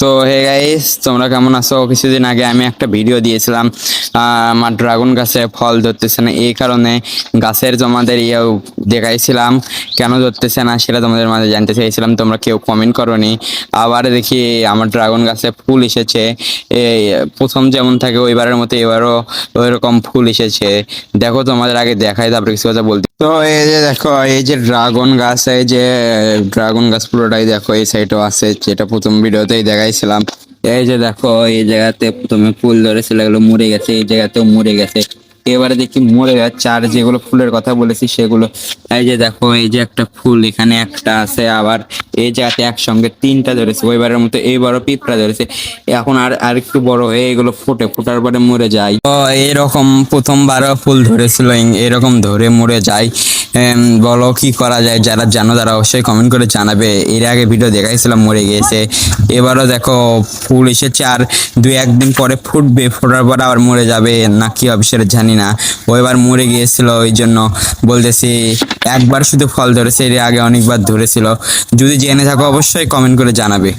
তো hey guys তোমরা কেমন আছো? কিছুদিন আগে আমি একটা ভিডিও দিয়েছিলাম। আমার ড্রাগন গাছে ফল ধরতেছে না, এই কারণে গাছের তোমাদের ইয়েও দেখাইছিলাম। কেন ধরতেছে না সেটা তোমাদের মাঝে জানতে চাইছিলাম, তোমরা কেউ কমেন্ট করোনি। আবার দেখি আমার ড্রাগন গাছে ফুল এসেছে। এই প্রথম যেমন থাকে, ওইবারের মতো এবারও ওইরকম ফুল এসেছে। দেখো তোমাদের আগে দেখাই, তারপরে কিছু কথা বলতে। তো এই যে দেখো, এই যে ড্রাগন গাছ, এই যে ড্রাগন গাছ পুরোটাই দেখো, এই সাইডও আছে, যেটা প্রথম ভিডিওতেই দেখাইছিলাম এই যে দেখো, এই জায়গাতে প্রথমে ফুল ধরেছিল, এগুলো মরে গেছে, এই জায়গাতেও মরে গেছে। এবারে দেখি মরে যাচ্ছে, আর যেগুলো ফুলের কথা বলেছি সেগুলো, এই যে দেখো, এই যে একটা ফুল, এখানে একটা আছে আবার এই জায়গাতে একসঙ্গে তিনটা ধরেছে, ওইবারের মতো এইবারও পিঁপড়া ধরেছে। এখন আর আর একটু বড় হয়ে এগুলো ফুটে, ফুটার পরে মরে যায়। এরকম প্রথমবারও ফুল ধরেছিল এরকম ধরে মরে যায়। বলো কি করা যায়, যারা জানো তারা অবশ্যই কমেন্ট করে জানাবে। এর আগে ভিডিও দেখাইছিলাম, মরে গিয়েছে এবারও দেখো, ফুল এসেছে আর দুই একদিন পরে ফুটবে, ফোটার পর আবার মরে যাবে, না কি হবে সেটা জানি না। ও এবার মরে গিয়েছিল, ওই জন্য বলতেছি, একবার শুধু ফল ধরেছে, এর আগে অনেকবার ধরেছিল। যদি জেনে থাকো অবশ্যই কমেন্ট করে জানাবে।